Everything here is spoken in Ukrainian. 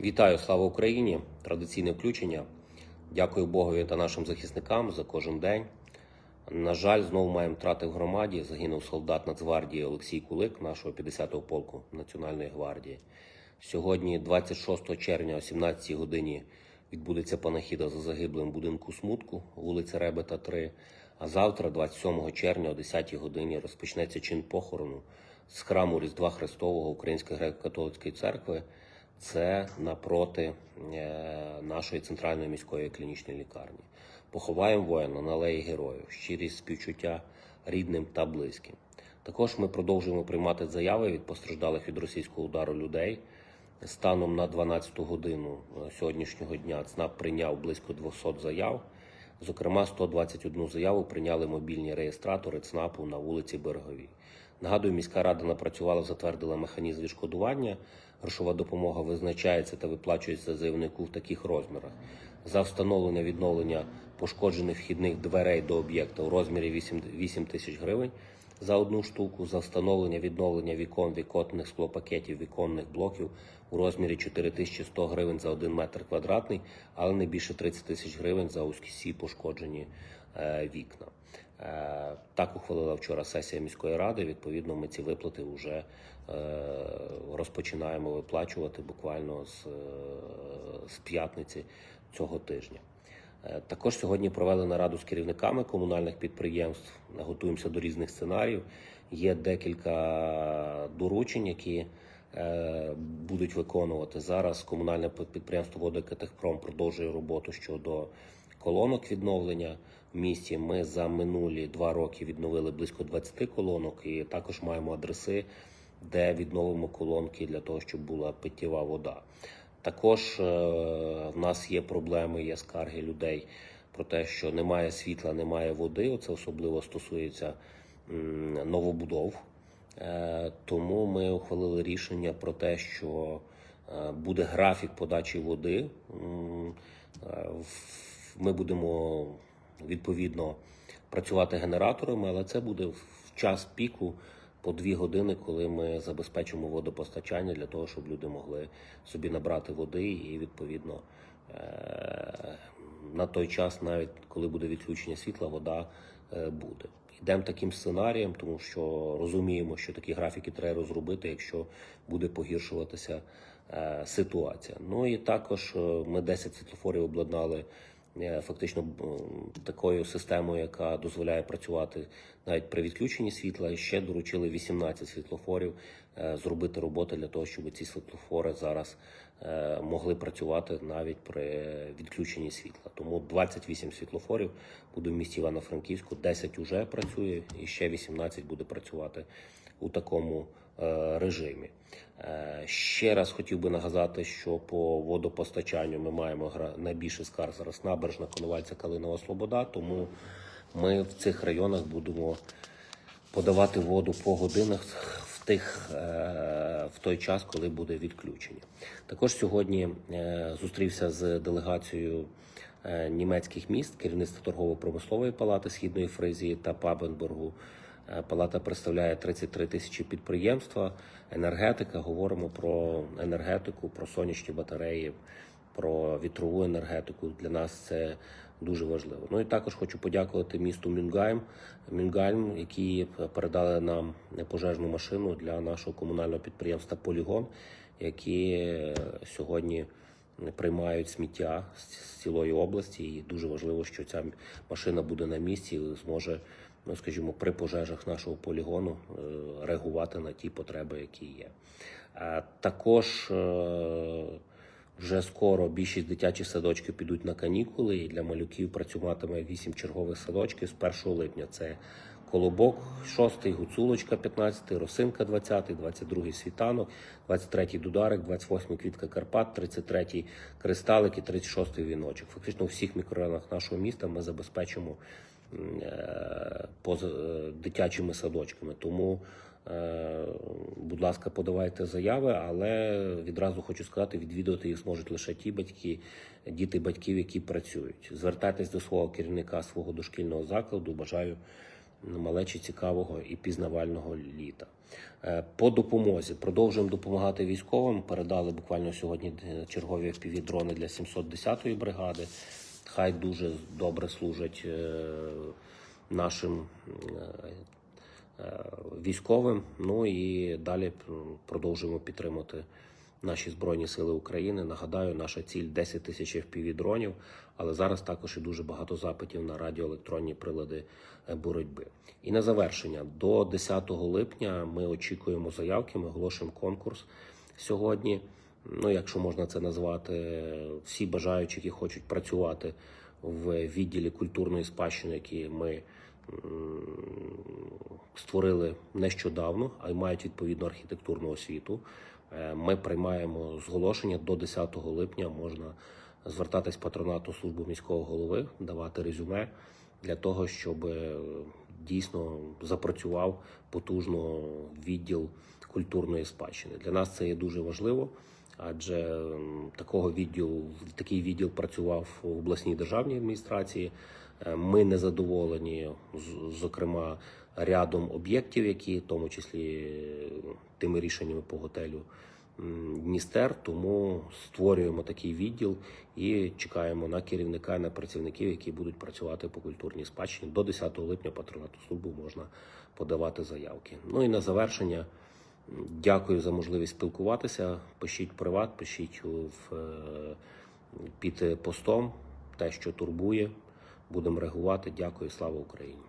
Вітаю, слава Україні! Традиційне включення. Дякую Богові та нашим захисникам за кожен день. На жаль, знову маємо втрати в громаді. Загинув солдат Нацгвардії Олексій Кулик, нашого 50-го полку Національної гвардії. Сьогодні, 26 червня, о 17 годині, відбудеться панахіда за загиблим будинку смутку, вулиця Ребета 3. А завтра, 27 червня, о 10 годині, розпочнеться чин похорону з храму Різдва Христового Української греко-католицької церкви. Це напроти е, нашої центральної міської клінічної лікарні. Поховаємо воїна на алеї героїв, щирість співчуття рідним та близьким. Також ми продовжуємо приймати заяви від постраждалих від російського удару людей. Станом на 12 годину е, сьогоднішнього дня ЦНАП прийняв близько 200 заяв. Зокрема, 121 заяву прийняли мобільні реєстратори ЦНАПу на вулиці Береговій. Нагадую, міська рада напрацювала, затвердила механізм відшкодування. Грошова допомога визначається та виплачується заявнику в таких розмірах. За встановлення відновлення пошкоджених вхідних дверей до об'єкта у розмірі 8, 8 тисяч гривень за одну штуку, за встановлення відновлення вікон, віконних склопакетів, віконних блоків у розмірі 4100 гривень за 1 метр квадратний, але не більше 30 тисяч гривень за усі пошкоджені е, вікна. Е, Так ухвалила вчора сесія міської ради. Відповідно, ми ці виплати вже е, розпочинаємо виплачувати буквально з, е, з п'ятниці цього тижня. Е, Також сьогодні провели нараду з керівниками комунальних підприємств. Готуємося до різних сценаріїв. Є декілька доручень, які е, будуть виконувати зараз. Комунальне підприємство «Водокатехпром» продовжує роботу щодо колонок відновлення в місті. Ми за минулі два роки відновили близько 20 колонок, і також маємо адреси, де відновимо колонки для того, щоб була питєва вода. Також е, в нас є проблеми, є скарги людей про те, що немає світла, немає води. Це особливо стосується новобудов. Е, Тому ми ухвалили рішення про те, що е, буде графік подачі води. Ми будемо відповідно працювати генераторами, але це буде в час піку по дві години, коли ми забезпечимо водопостачання для того, щоб люди могли собі набрати води і відповідно е, на той час, навіть коли буде відключення світла, вода е, буде. Йдемо таким сценарієм, тому що розуміємо, що такі графіки треба розробити, якщо буде погіршуватися е, ситуація. Ну і також ми 10 світлофорів обладнали фактично такою системою, яка дозволяє працювати навіть при відключенні світла. Ще доручили 18 світлофорів е, зробити роботи для того, щоб ці світлофори зараз е, могли працювати навіть при відключенні світла. Тому 28 світлофорів буде в місті Івано-Франківську, 10 вже працює, і ще 18 буде працювати у такому е, режимі. Е, Ще раз хотів би нагадати, що по водопостачанню ми маємо найбільше скарг зараз набережна Коновальця Калинова Слобода, тому ми в цих районах будемо подавати воду по годинах тих е, в той час, коли буде відключення. Також сьогодні е, зустрівся з делегацією е, німецьких міст, керівництва торгово-промислової палати Східної Фризії та Пабенбургу. Палата представляє 33 тисячі підприємства, енергетика. Говоримо про енергетику, про сонячні батареї, про вітрову енергетику. Для нас це дуже важливо. Ну і також хочу подякувати місту Мюнгайм, Мюнгайм, які передали нам пожежну машину для нашого комунального підприємства Полігон, які е, сьогодні приймають сміття з цілої області. І дуже важливо, що ця машина буде на місці і зможе, ну скажімо, при пожежах нашого полігону е, реагувати на ті потреби, які є. А також е, вже скоро більшість дитячих садочків підуть на канікули, і для малюків працюватиме вісім чергових садочків з 1 липня. Це Колобок 6, Гуцулочка 15, Росинка 20, 22 світанок, 23 Дударик, 28 Квітка Карпат, 33 Кристалик і 36 Віночок. Фактично у всіх мікрорайонах нашого міста ми забезпечимо е, поза е, дитячими садочками. Тому Будь ласка, подавайте заяви, але відразу хочу сказати, відвідувати їх зможуть лише ті батьки, діти батьків, які працюють. Звертайтесь до свого керівника свого дошкільного закладу. Бажаю малечі цікавого і пізнавального літа. Е, По допомозі продовжуємо допомагати військовим. Передали буквально сьогодні е, чергові FPV-дрони для 710-ї бригади. Хай дуже добре служать е, нашим е, е, військовим. Ну і далі продовжуємо підтримувати наші Збройні Сили України. Нагадаю, наша ціль 10 тисяч FPV-дронів, але зараз також і дуже багато запитів на радіоелектронні прилади е, боротьби. І на завершення, до 10 липня ми очікуємо заявки, ми оголошуємо конкурс сьогодні. Ну, якщо можна це назвати, всі бажаючі, які хочуть працювати в відділі культурної спадщини, які ми створили нещодавно, а й мають відповідну архітектурну освіту. Е, Ми приймаємо зголошення до 10 липня. Можна звертатись в патронату служби міського голови, давати резюме для того, щоб е, дійсно запрацював потужно відділ культурної спадщини. Для нас це є дуже важливо, адже такого відділу такий відділ працював в обласній державній адміністрації. Е, Ми не задоволені, зокрема, рядом об'єктів, які, в тому числі тими рішеннями по готелю Дністер. Тому створюємо такий відділ і чекаємо на керівника, на працівників, які будуть працювати по культурній спадщині. До 10 липня патронату службу можна подавати заявки. Ну і на завершення. Дякую за можливість спілкуватися. Пишіть приват, пишіть в, е, під постом те, що турбує. Будемо реагувати. Дякую, слава Україні.